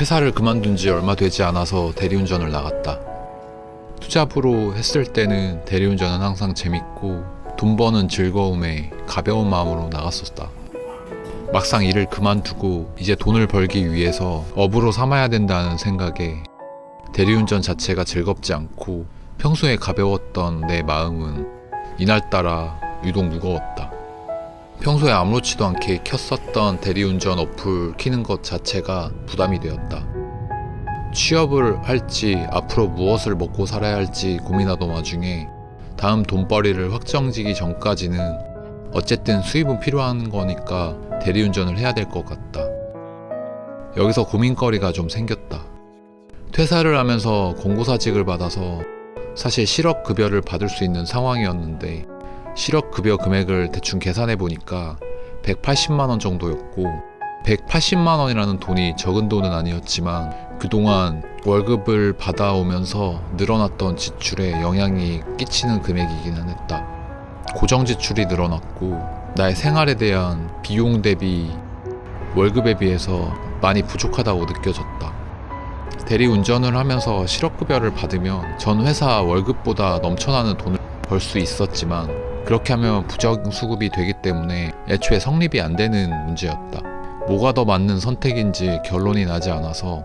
회사를 그만둔 지 얼마 되지 않아서 대리운전을 나갔다. 투잡으로 했을 때는 대리운전은 항상 재밌고 돈 버는 즐거움에 가벼운 마음으로 나갔었다. 막상 일을 그만두고 이제 돈을 벌기 위해서 업으로 삼아야 된다는 생각에 대리운전 자체가 즐겁지 않고 평소에 가벼웠던 내 마음은 이날따라 유독 무거웠다. 평소에 아무렇지도 않게 켰었던 대리운전 어플 키는 것 자체가 부담이 되었다. 취업을 할지 앞으로 무엇을 먹고 살아야 할지 고민하던 와중에 다음 돈벌이를 확정지기 전까지는 어쨌든 수입은 필요한 거니까 대리운전을 해야 될 것 같다. 여기서 고민거리가 좀 생겼다. 퇴사를 하면서 공고사직을 받아서 사실 실업급여를 받을 수 있는 상황이었는데 실업급여 금액을 대충 계산해 보니까 180만원 정도였고 180만원이라는 돈이 적은 돈은 아니었지만 그동안 월급을 받아오면서 늘어났던 지출에 영향이 끼치는 금액이기는 했다. 고정 지출이 늘어났고 나의 생활에 대한 비용 대비 월급에 비해서 많이 부족하다고 느껴졌다. 대리 운전을 하면서 실업급여를 받으면 전 회사 월급보다 넘쳐나는 돈을 벌 수 있었지만 그렇게 하면 부정 수급이 되기 때문에 애초에 성립이 안 되는 문제였다. 뭐가 더 맞는 선택인지 결론이 나지 않아서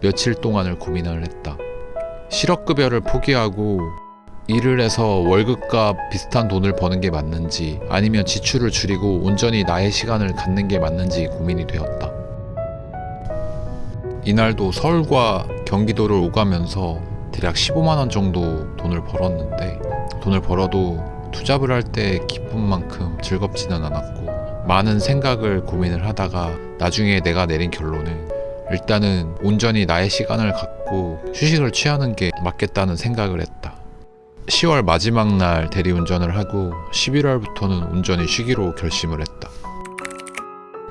며칠 동안을 고민을 했다. 실업급여를 포기하고 일을 해서 월급과 비슷한 돈을 버는 게 맞는지 아니면 지출을 줄이고 온전히 나의 시간을 갖는 게 맞는지 고민이 되었다. 이날도 서울과 경기도를 오가면서 대략 15만 원 정도 돈을 벌었는데 돈을 벌어도 투잡을 할 때 기쁜 만큼 즐겁지는 않았고 많은 생각을 고민을 하다가 나중에 내가 내린 결론은 일단은 온전히 나의 시간을 갖고 휴식을 취하는 게 맞겠다는 생각을 했다. 10월 마지막 날 대리운전을 하고 11월부터는 온전히 쉬기로 결심을 했다.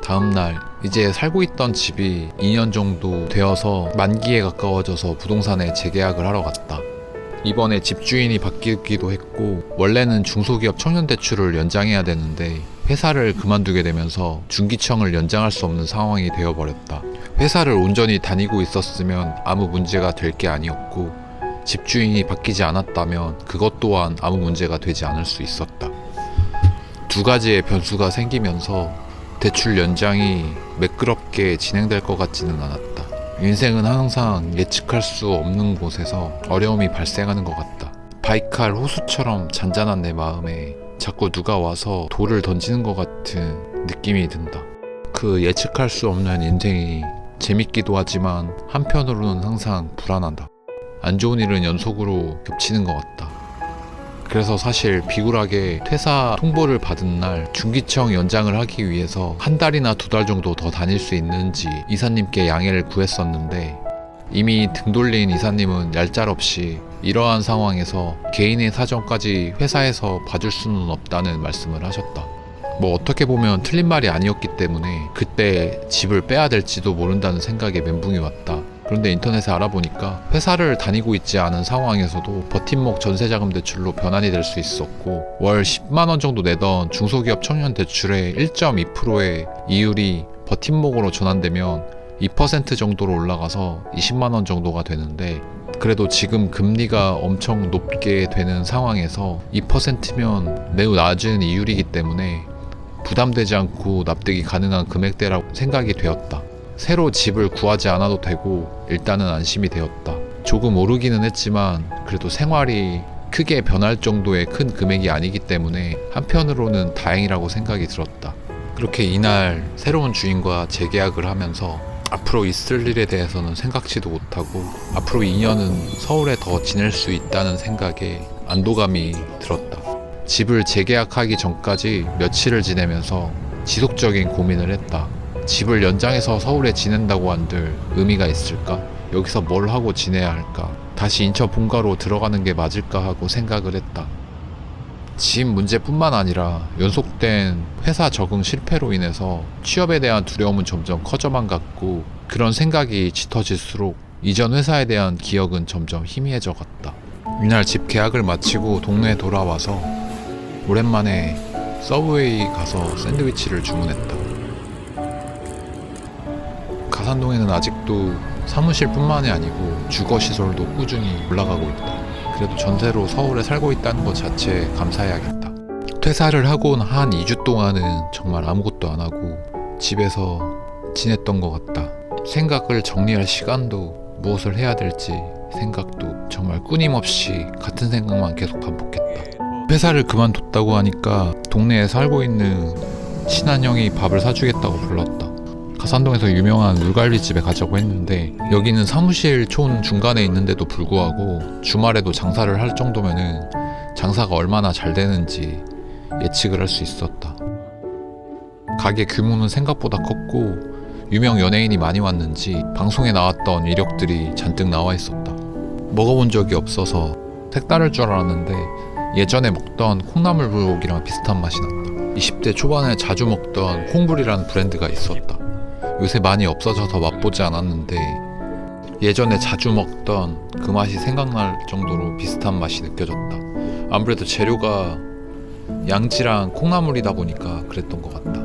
다음 날 이제 살고 있던 집이 2년 정도 되어서 만기에 가까워져서 부동산에 재계약을 하러 갔다. 이번에 집주인이 바뀌기도 했고 원래는 중소기업 청년대출을 연장해야 되는데 회사를 그만두게 되면서 중기청을 연장할 수 없는 상황이 되어버렸다. 회사를 온전히 다니고 있었으면 아무 문제가 될 게 아니었고 집주인이 바뀌지 않았다면 그것 또한 아무 문제가 되지 않을 수 있었다. 두 가지의 변수가 생기면서 대출 연장이 매끄럽게 진행될 것 같지는 않았다. 인생은 항상 예측할 수 없는 곳에서 어려움이 발생하는 것 같다. 바이칼 호수처럼 잔잔한 내 마음에 자꾸 누가 와서 돌을 던지는 것 같은 느낌이 든다. 그 예측할 수 없는 인생이 재밌기도 하지만 한편으로는 항상 불안하다. 안 좋은 일은 연속으로 겹치는 것 같다. 그래서 사실 비굴하게 퇴사 통보를 받은 날 중기청 연장을 하기 위해서 한 달이나 두 달 정도 더 다닐 수 있는지 이사님께 양해를 구했었는데 이미 등 돌린 이사님은 얄짤없이 이러한 상황에서 개인의 사정까지 회사에서 봐줄 수는 없다는 말씀을 하셨다. 뭐 어떻게 보면 틀린 말이 아니었기 때문에 그때 집을 빼야 될지도 모른다는 생각에 멘붕이 왔다. 그런데 인터넷에 알아보니까 회사를 다니고 있지 않은 상황에서도 버팀목 전세자금 대출로 변환이 될 수 있었고 월 10만 원 정도 내던 중소기업 청년 대출의 1.2%의 이율이 버팀목으로 전환되면 2% 정도로 올라가서 20만 원 정도가 되는데 그래도 지금 금리가 엄청 높게 되는 상황에서 2%면 매우 낮은 이율이기 때문에 부담되지 않고 납득이 가능한 금액대라고 생각이 되었다. 새로 집을 구하지 않아도 되고 일단은 안심이 되었다. 조금 오르기는 했지만 그래도 생활이 크게 변할 정도의 큰 금액이 아니기 때문에 한편으로는 다행이라고 생각이 들었다. 그렇게 이날 새로운 주인과 재계약을 하면서 앞으로 있을 일에 대해서는 생각지도 못하고 앞으로 2년은 서울에 더 지낼 수 있다는 생각에 안도감이 들었다. 집을 재계약하기 전까지 며칠을 지내면서 지속적인 고민을 했다. 집을 연장해서 서울에 지낸다고 한들 의미가 있을까? 여기서 뭘 하고 지내야 할까? 다시 인천 본가로 들어가는 게 맞을까 하고 생각을 했다. 집 문제뿐만 아니라 연속된 회사 적응 실패로 인해서 취업에 대한 두려움은 점점 커져만 갔고 그런 생각이 짙어질수록 이전 회사에 대한 기억은 점점 희미해져 갔다. 이날 집 계약을 마치고 동네에 돌아와서 오랜만에 서브웨이 가서 샌드위치를 주문했다. 가산동에는 아직도 사무실뿐만이 아니고 주거 시설도 꾸준히 올라가고 있다. 그래도 전세로 서울에 살고 있다는 것 자체에 감사해야겠다. 퇴사를 하고 한 2주 동안은 정말 아무것도 안 하고 집에서 지냈던 것 같다. 생각을 정리할 시간도 무엇을 해야 될지 생각도 정말 끊임없이 같은 생각만 계속 반복했다. 회사를 그만뒀다고 하니까 동네에 살고 있는 친한 형이 밥을 사주겠다고 불렀다. 가산동에서 유명한 물갈비집에 가자고 했는데 여기는 사무실 촌 중간에 있는데도 불구하고 주말에도 장사를 할 정도면은 장사가 얼마나 잘 되는지 예측을 할 수 있었다. 가게 규모는 생각보다 컸고 유명 연예인이 많이 왔는지 방송에 나왔던 이력들이 잔뜩 나와 있었다. 먹어본 적이 없어서 색다를 줄 알았는데 예전에 먹던 콩나물 불고기랑 비슷한 맛이 났다. 20대 초반에 자주 먹던 콩불이라는 브랜드가 있었다. 요새 많이 없어져서 맛보지 않았는데 예전에 자주 먹던 그 맛이 생각날 정도로 비슷한 맛이 느껴졌다. 아무래도 재료가 양지랑 콩나물이다 보니까 그랬던 것 같다.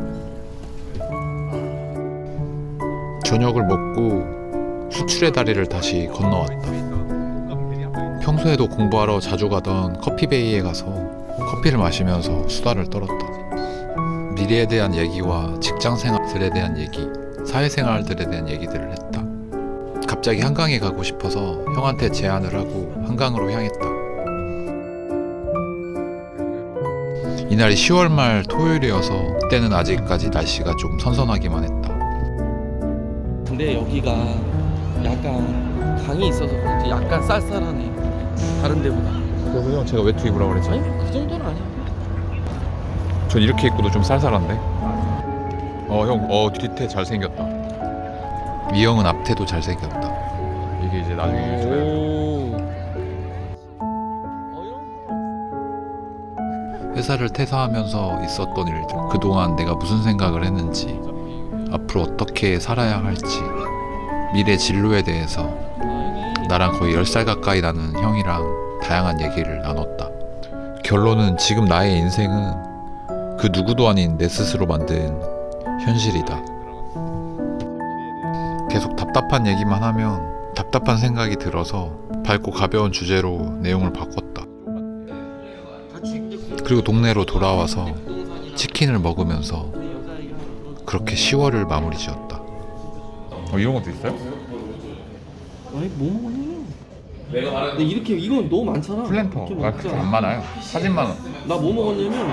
저녁을 먹고 수출의 다리를 다시 건너왔다. 평소에도 공부하러 자주 가던 커피베이에 가서 커피를 마시면서 수다를 떨었다. 미래에 대한 얘기와 직장 생활들에 대한 얘기, 사회생활들에 대한 얘기들을 했다. 갑자기 한강에 가고 싶어서 형한테 제안을 하고 한강으로 향했다. 이날이 10월 말 토요일이어서 그때는 아직까지 날씨가 좀 선선하기만 했다. 근데 여기가 약간 강이 있어서 그런지 약간 쌀쌀하네 다른 데보다 그래서 형 제가 외투 입으라고 그랬죠? 아니 그 정도는 아니야 전 이렇게 입고도 좀 쌀쌀한데? 어, 형, 어, 뒤태 잘 생겼다. 이 형은 앞태도 잘 생겼다. 이게 이제 나중에 유튜브에 오 회사를 퇴사하면서 있었던 일들, 그동안 내가 무슨 생각을 했는지, 앞으로 어떻게 살아야 할지, 미래 진로에 대해서 나랑 거의 10살 가까이 나는 형이랑 다양한 얘기를 나눴다. 결론은 지금 나의 인생은 그 누구도 아닌 내 스스로 만든 현실이다. 계속 답답한 얘기만 하면 답답한 생각이 들어서 밝고 가벼운 주제로 내용을 바꿨다. 그리고 동네로 돌아와서 치킨을 먹으면서 그렇게 10월을 마무리 지었다. 어, 이런 것도 있어요? 아니 뭐 먹니? 근데 이렇게 이건 너무 많잖아 이렇게 먹자. 많아요. 사진만 나뭐 먹었냐면